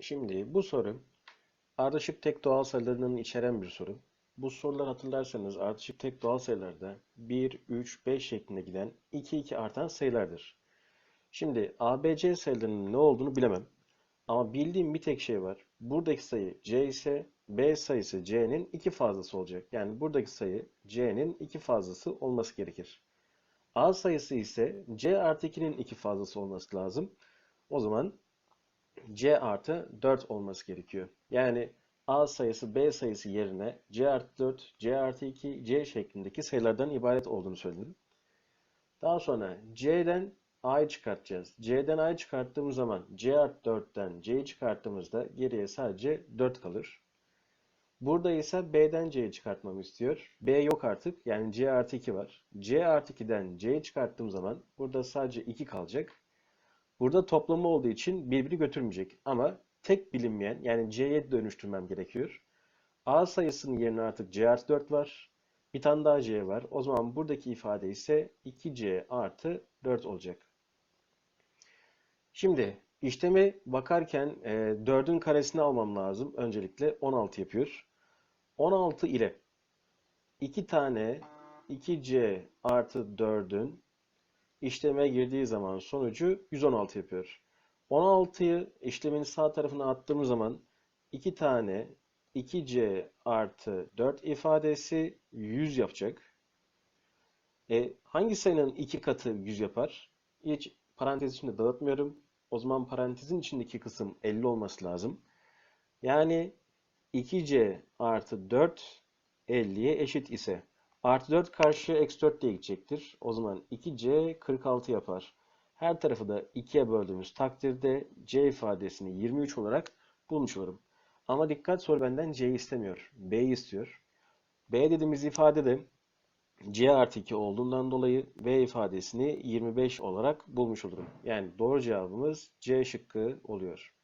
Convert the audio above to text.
Şimdi bu soru ardışık tek doğal sayılarının içeren bir soru. Bu sorular hatırlarsanız ardışık tek doğal sayılarda 1, 3, 5 şeklinde giden 2, 2 artan sayılardır. Şimdi ABC sayılarının ne olduğunu bilemem. Ama bildiğim bir tek şey var. Buradaki sayı C ise B sayısı C'nin iki fazlası olacak. Yani buradaki sayı C'nin iki fazlası olması gerekir. A sayısı ise C artı 2'nin iki fazlası olması lazım. O zaman C artı 4 olması gerekiyor. Yani A sayısı B sayısı yerine C artı 4, C artı 2, C şeklindeki sayılardan ibaret olduğunu söyledim. Daha sonra C'den A'yı çıkartacağız. C'den A'yı çıkarttığımız zaman C artı 4'ten C'yi çıkarttığımızda geriye sadece 4 kalır. Burada ise B'den C'yi çıkartmamı istiyor. B yok artık. Yani C artı 2 var. C artı 2'den C'yi çıkarttığım zaman burada sadece 2 kalacak. Burada toplama olduğu için birbirini götürmeyecek. Ama tek bilinmeyen yani C'ye dönüştürmem gerekiyor. A sayısının yerine artık C artı 4 var. Bir tane daha C var. O zaman buradaki ifade ise 2C artı 4 olacak. Şimdi işleme bakarken e, 4'ün karesini almam lazım. Öncelikle 16 yapıyor. 16 ile 2 tane 2C artı 4'ün işleme girdiği zaman sonucu 116 yapıyor. 16'yı işlemin sağ tarafına attığımız zaman 2 tane 2C artı 4 ifadesi 100 yapacak. E, hangi sayının iki katı 100 yapar? Hiç parantez içinde dağıtmıyorum. O zaman parantezin içindeki kısım 50 olması lazım. Yani 2C artı 4 50'ye eşit ise artı 4 karşıya eksi 4 diye gidecektir. O zaman 2C 46 yapar. Her tarafı da 2'ye böldüğümüz takdirde C ifadesini 23 olarak bulmuş olurum. Ama dikkat soru benden C'yi istemiyor. B'yi istiyor. B dediğimiz ifade de C artı 2 olduğundan dolayı V ifadesini 25 olarak bulmuş olurum. Yani doğru cevabımız C şıkkı oluyor.